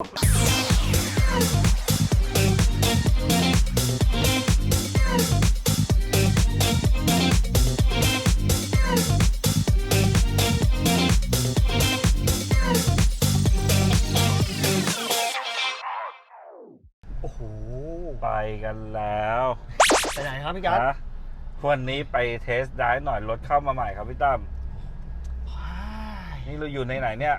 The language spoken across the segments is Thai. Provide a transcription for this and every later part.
โอ้โห ไปกันแล้วไปไหนครับพี่กัสนะวันนี้ไปเทสได้หน่อยรถเข้ามาใหม่ครับพี่ตั้มนี่เราอยู่ในไหนเนี่ย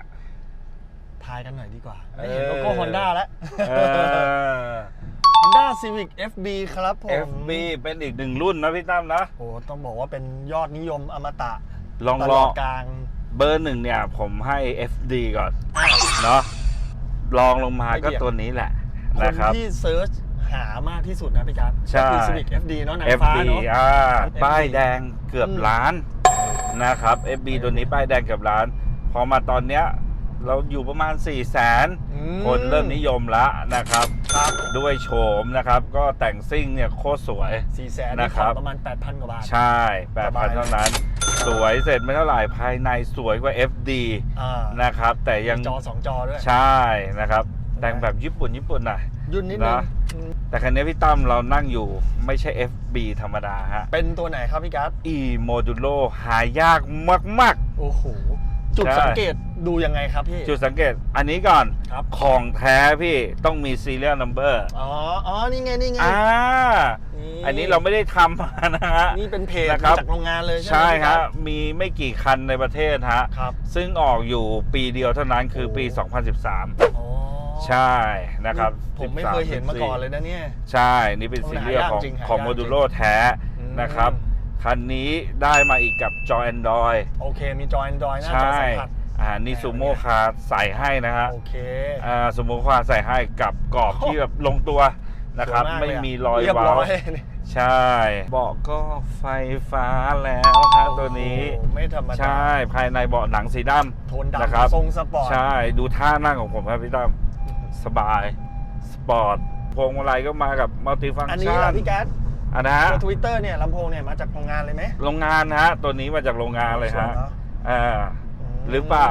ทายกันหน่อยดีกว่าเออได้เห็นโลโก้ฮอนด้าแล้วเออ Honda Civic FB ครับผม FB เป็นอีกหนึ่งรุ่นนะพี่ตั้มนะโอ้ต้องบอกว่าเป็นยอดนิยมอมตะลองตลลอองดกลาง เบอร์หนึ่งเนี่ย ผมให้ FD ก่อนเนาะลองลงมาก็ตัวนี้แหละคนนะครับ ที่เซิร์ชหามากที่สุดนะพี่กัสใช่ ก็คือ Civic FD เนาะนางฟ้า FD เนาะ อ่า FD ป้ายแดงเกือบอืม ล้านนะครับ FB ตัวนี้ป้ายแดงเกือบล้าน พอมาตอนเนี้ย เราอยู่ประมาณ 4 0 0แสนอืคนเริ่มนิยมละนะครับครับ ด้วยโฉมนะครับ ก็แต่งซิ่งเนี่ยโคตรสวยสี่แสนนะนี่ครับผ่อนประมาณ 8,000 กว่าบาท ใช่แปดสบาพัยนเท่านั้น สวยเสร็จไม่เท่าไหร่ภายในสวยกว่า FD อ่านะครับ แต่ยังมีจอสองจอด้วย ใช่นะครับ แต่งแบบญี่ปุ่นญี่ปุ่นหน่อยยุ่นนิดนึงนะอืมแต่คันนี้พี่ตั้มเรานั่งอยู่ไม่ใช่ FB ธรรมดาฮะ เป็นตัวไหนครับพี่กัส e modulo หายากมากโอ้โห จุดใช่สังเกตดูยังไงครับพี่ๆจุดสังเกตอันนี้ก่อนครับ ของแท้พี่ต้องมี serial number อ๋ออ๋อนี่ไงนี่ไงอ่านี่อันนี้เราไม่ได้ทำมานะฮะ นี่เป็นเพจนะครับมาจากโรงงานเลยใช่ไหมใช่พี่ฮะกัสมีไม่กี่คันในประเทศฮะ ครับซึ่งออกอยู่ปีเดียวเท่านั้นคือปีโอ้2013 อ๋อใช่นะครับผมไม่เคยเห็นมาก่อนเลยนะเนี่ย ใช่ นี่เป็นโอ้ซีเรียลหายากของจริงหายากของจริงโมดูโลแท้อืมนะครับ คันนี้ได้มาอีกกับจอ Android โอเค มีจอ Android หน้าจอใช่สัมผัสอ่านี่ซูโม่คาใส่ให้นะฮะโอเคอ่าซูโม่คาใส่ให้กับกรอบที่แบบลงตัวนะครับสวยากไม่เลยะมีรอยเรียบเว้าร้อยนี่ใช่เบาะก็ไฟฟ้าแล้วฮะตัวนี้โอ้โหไม่ธรรมดาใช่ภายในเบาะหนังสีดำโทนนะครับดำทรงสปอร์ตใช่ดูท่านั่งของผมครับพี่ตั้มสบาย สปอร์ตพวงมาลัยก็มากับมัลติฟังก์ชันอันนี้ล่ะพี่กัส อันนะฮะตัวทวิตเตอร์เนี่ยลำโพงเนี่ยมาจากโรงงานเลยไหมโรงงานฮะตัวนี้มาจากโรงงานเลยสวฮะเนออ่ามหรือเปล่า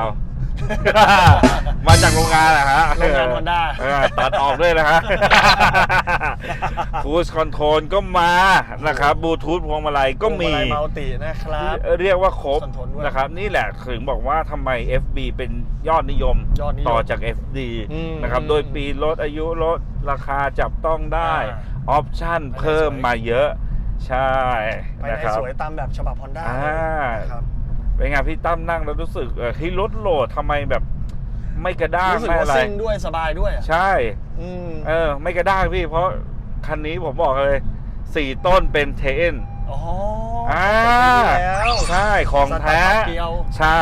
มาจากโรงงานนะฮะโรงงาน Honda เออตัดออกด้วยนะฮะคูสคอนโทรลก็มานะครับบลูทูธพวงมาลัยก็มีพวงาลัยมัลตินะครับ เรียกว่าครบคอนโทรลด้วยนะครับ นี่แหละถึงบอกว่าทำไม FB เป็นยอดนิยมยอดนิยมต่อจาก FD อืมนะครับ โดยปีลดอายุลดราคาจับต้องได้ อ่าออปชั่นเพิ่มมาเยอะ ใช่ภายนะในครับ สวยตามแบบฉบับ Honda อ่า เลยนะครับ เป็นไงพี่ตั้มนั่งแล้วรู้สึกเออที่รถโหลดทำไมแบบ ไม่กระด้างรู้สึกไม่ว่าอะไร ซิ่งด้วยสบายด้วยอะใช่ อืมเออ ไม่กระด้างพี่ เพราะคันนี้ผมบอกเลยสี่ต้นเป็นเทน อ๋ออ่าปีที่แล้วใช่ของแท้สตาร์ทเกียวใช่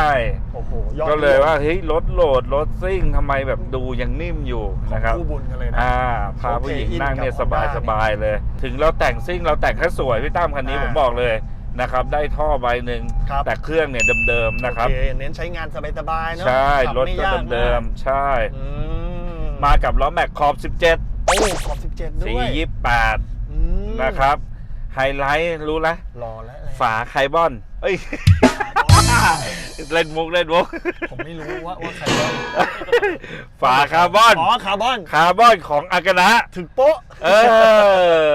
โอ้โหยอดก็เลยว่าเฮ้ยรถโหลดรถซิ่งทำไมแบบดูยังนิ่มอยู่ของนะครับคู่บุญกันเลยนะอ่าพาผู้หญิงนั่งเนี่ยสบายสบายๆเลย ถึงเราแต่งซิ่งเราแต่งแค่สวยพี่ตั้มคันนี้อ่าผมบอกเลยนะครับได้ท่อใบหนึ่งครับแต่เครื่องเนี่ยเดิมๆนะครับโอเคเน้นใช้งานสบายๆเนอะใช่ขับรถไม่ก็ยากเดิมากๆใช่อืมมากับล้อแม็กขอบ 17 โอ้ขอบ 17 ด้สีวย28อืมนะครับ ไฮไลท์รู้แล้วรอแล้วอะไรฝาไคาร์บอน เอ้ย เล่นมุกเล่นมุก ผมไม่รู้ว่าว่าใครบ้างฝาคาร์บอน อ๋อคาร์บอนคาร์บอนของอากานะถึงโป๊ะ เอ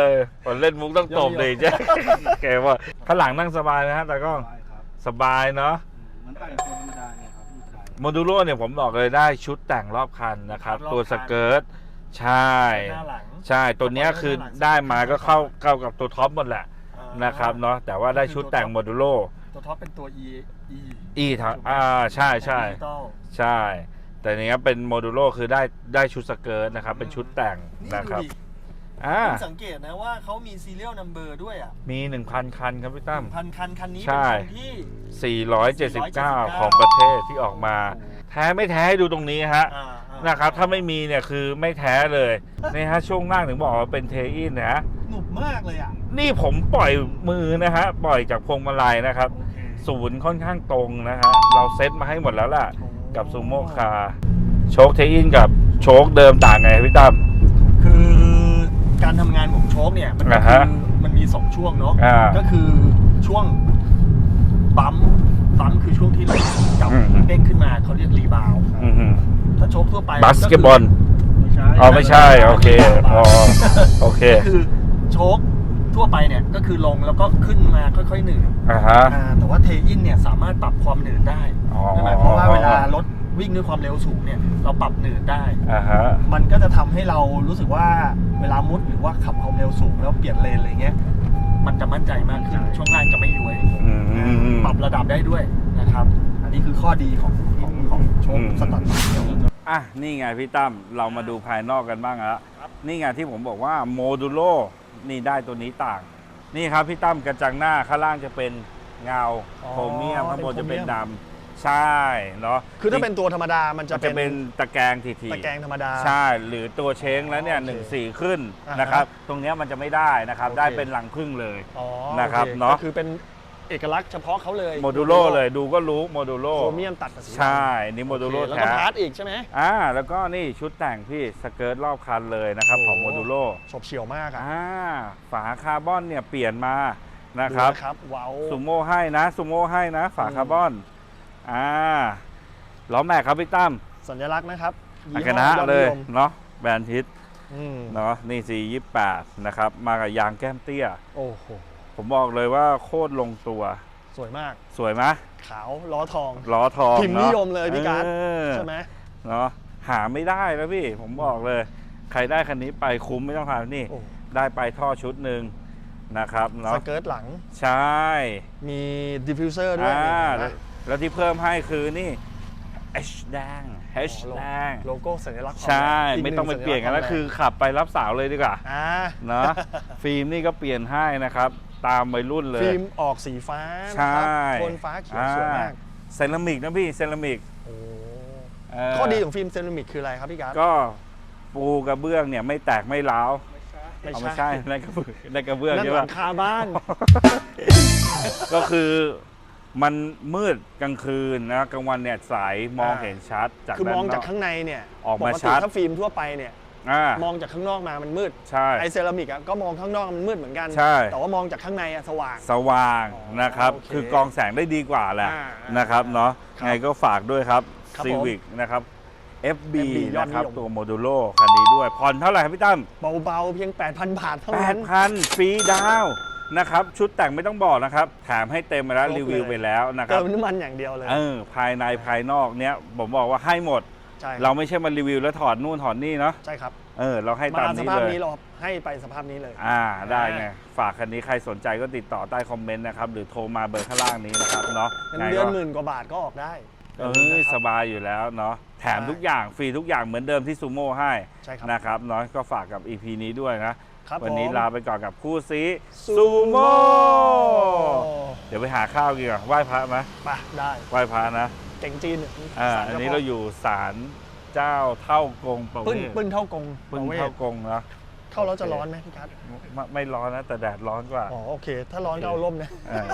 อผมเล่นมุกต้องตบดีเดี๋ยวจ้ะแกว่าข้างหลังนั่งสบายนะฮะแต่ก็ใช่ครับสบายเนาะ เหมือนแต่งคนธรรมดาเนี่ยครับพี่ชาย โมดูโลเนี่ยผมบอกเลยได้ชุดแต่งรอบคันนะครับ รอบคัน ตัวสเกิร์ต ใช่ หน้าหลัง ใช่ตัวเนี้ยคือได้มาก็เข้าเข้ากับตัวท็อปหมดแหละอ่า นะครับเนาะแต่ว่าได้ชุดแต่งโมดูโลตัวท็อปเป็นตัว E E อีทางอ่าใช่ใช่ดิจิตอล ใช่ แต่เนี้ยเป็นโมดูโลคือได้ได้ชุดสเกิร์ตนะครับ เป็นชุดแต่งนี่นะครับดูดิอ่าผมสังเกตนะว่าเขามี serial number ด้วยอะมี 1,000 คันครับพี่ตั้ม พันคันคันนี้ใช่ เป็นคันที่ 479 ของประเทศที่ออกมา แท้ไม่แท้ให้ดูตรงนี้ฮะ อ่าอ่า นะครับ ถ้าไม่มีเนี่ยคือไม่แท้เลยนี่ฮะช่วงล่างถึงบอกว่าเป็นเทอินนะฮะหนุบมากเลยอะ นี่ผมปล่อยมือนะฮะปล่อยจากพวงมาลัยนะครับ โอเคศูนย์ค่อนข้างตรงนะฮะเราเซ็ตมาให้หมดแล้วล่ะ กับซูโม่คาร์โชคเทอินกับโชคเดิมต่างไงพี่ตั้ม คือการทำงานของโชคเนี่ย มันก็อ่าคืฮะอมันมีสองช่วงเนาะอ่า ก็คือช่วงปั๊ม ปั๊มคือช่วงที่เราจับอืม เด้งขึ้นมาเขาเรียกรีบาวด์อือหือถ้าโชคทั่วไปบาสเกตบอลกอ๋อไม่ใช่ โอเคอ๋อโอเคก็คือโชคทั่วไปเนี่ยก็คือลงแล้วก็ขึ้นมาค่อยๆหนืดอ่าฮะ อ่าแต่ว่าเทอินเนี่ยสามารถปรับความหนืดได้อ๋อ นั่นหมายความว่าเวลารถวิ่งด้วยความเร็วสูงเนี่ยเราปรับหนืดได้ อ่าฮะ มันก็จะทำให้เรารู้สึกว่าเวลามุดหรือว่าขับความเร็วสูงแล้วเปลี่ยนเลนอะไรเงี้ย มันจะมั่นใจมากขึ้น ช่วงล่างจะไม่ย้วยอืมปรับระดับได้ด้วยนะครับ อันนี้คือข้อดีของของของโชคอืมสตันเดียวอะ นี่ไงพี่ตั้มเรามาดูภายนอกกันบ้างละนี่ไงที่ผมบอกว่าโมดูโลนี่ได้ตัวนี้ต่าง นี่ครับพี่ตั้มกระจังหน้าข้างล่างจะเป็นเงาโครเมียมข้างบนจะเป็นดำ ใช่เนาะคือถ้าเป็นตัวธรรมดามันจะมันจะเป็นตะแกรงทีทีตะแกรงธรรมดา ใช่ หรือตัวเช้งแล้วเนี่ยอ๋อโอเคหนึ่งสี่ขึ้นอ่าฮะนะครับ ตรงเนี้ยมันจะไม่ได้นะครับ โอเค ได้เป็นหลังพึ่งเลย อ๋อนะครับโอเนอะก็คือเป็นเอกลักษณ์เฉพาะเขาเลยโมดูโลเลยดูก็รู้โมดูโลโครเมียมตัดกับสีดำใช่นี่โมดูโลโอเคแล้วแท้ก็พาร์ทอีกใช่ไหม อ่าแล้วก็นี่ชุดแต่งพี่สเกิร์ตรอบคันเลยนะครับของโมดูโลฉบเฉี่ยวมากอะอ่าฝาคาร์บอนเนี่ยเปลี่ยนมานะครับ ดูนะครับว้าว ซูโม่ให้นะซูโม่ให้นะ ฝาคาร์บอน อ่าล้อแม็กครับพี่ตั้มสัญลักษณ์นะครับอายี่กห้นะอยอดเลยนิมเนาะแบรนด์ฮิตอืมเนาะนี่สียี่แปดนะครับ มากับยางแก้มเตี้ย โอ้โห ผมบอกเลยว่าโคตรลงตัว สวยมาก สวยไหมขาวล้อทอง ล้อทองพิมพ์เอะนิยมเลยพี่การ์ดเออใช่ไหมเนาะหาไม่ได้แล้วพี่ ผมบอกเลย ใครได้คันนี้ไปคุ้มไม่ต้องหานี่โอ้ได้ไปท่อชุดหนึ่งนะครับสเนาะเกิร์ตหลัง ใช่ มีดิฟฟิวเซอร์ด้วยอ่านี่แล้วนะ แล้วที่เพิ่มให้คือนี่ H แดง H อ๋อแดงโลโก้สัญลักษณ์ของใช่อีกหไม่นึ่ต้องไปเปลี่ยนกันแล้วสัญคือษณ์ขับไปรับสาวเลยดีกว่าอ่าเนาะฟิล์มนี่ก็เปลี่ยนให้นะครับ ตามวัยรุ่นเลย ฟิล์มออกสีฟ้าใช่ นะครับโทนฟ้าเขียวสวยมากเซรามิกนะพี่เซรามิกโอ้เข้อดีของฟิล์มเซรามิกคืออะไรครับพี่การ์ดก็ปูกระเบื้องเนี่ยไม่แตกไม่ร้าวไม่เอาใช่ไม่ใช่ในกระเบื้องในกระเบื้องนั่นใช่หลัปะ งคาบ้าน ก็คือ มันมืดกลางคืนนะกลางวันเนี่ยใสมองอ่าเห็นชัดจากคือมองจากด้นน ข้างในเนี่ยออกมาปชัด ถ้าฟิล์มทั่วไปเนี่ย อ่ามองจากข้างนอกมามันมืดใช่ ไอเซรามิกอะก็มองข้างนอกมันมืดเหมือนกัน ใช่ แต่ว่ามองจากข้างในอะสว่าง สว่างอ๋อนะครับ โอเคคือกรองแสงได้ดีกว่าแหละอ่านะครับเนาะครับไงก็ฝากด้วยครับ ครับผม Civic นะครับ FB FB ยอดนะนิยม ครับตัวโมดูโลคันนี้ด้วยผ่อนเท่าไหร่ครับพี่ตั้มเบาๆเพียง 8,000 บาทเท่าแปนั้ดนพันฟรีดาวน์ นะครับชุดแต่งไม่ต้องบอกนะครับแถมให้เต็มไปแล้วครบรีวิวเลยไปแล้วนะครัเติบมน้ำมันอย่างเดียวเลยเออภายในภายนอกเนี้ยผมบอกว่าให้หมด ใช่คเรารับไม่ใช่มารีวิวแล้วถอดนู่นถอดนี่เนาะใช่ครับเออเราให้ตามมาสนี้ภาพเลย นี้เราให้ไปสภาพนี้เลย อ่าได้ไงฝากคันนี้ใครสนใจก็ติดต่อใต้คอมเมนต์นะครับ หรือโทรมาเบอร์ข้างล่างนี้นะครับเนาะเงินไงเดือนก็หมื่นกว่าบาทก็ออกได้เออสบายอยู่แล้วเนาะแถมใช่ ทุกอย่างฟรีทุกอย่างเหมือนเดิมที่ซูโม่ให้ใช่ครับ นะครับเนาะก็ฝากกับ EP นี้ด้วยนะ ครับวันนี้ผม ลาไปก่อนกับคู่ซีซูซูโม่โม่เดี๋ยวไปหาข้าวกินก่อนไหว้พระไหมไปได้ไหว้พระนะเก่งจีนอ่าศลอันจ้นี้พ่เราอยู่ศาลเจ้าเท่ากงประเวปึ้นศปึ้นเท่ากงปึ้งประวศเท่ากงนะเข้าแล้วจะร้อนไหมพี่กัสไม่ไม่ร้อนนะแต่แดดร้อนกว่าอ๋อโอเค ถ้าร้อนก็เอาร่มนะ เออ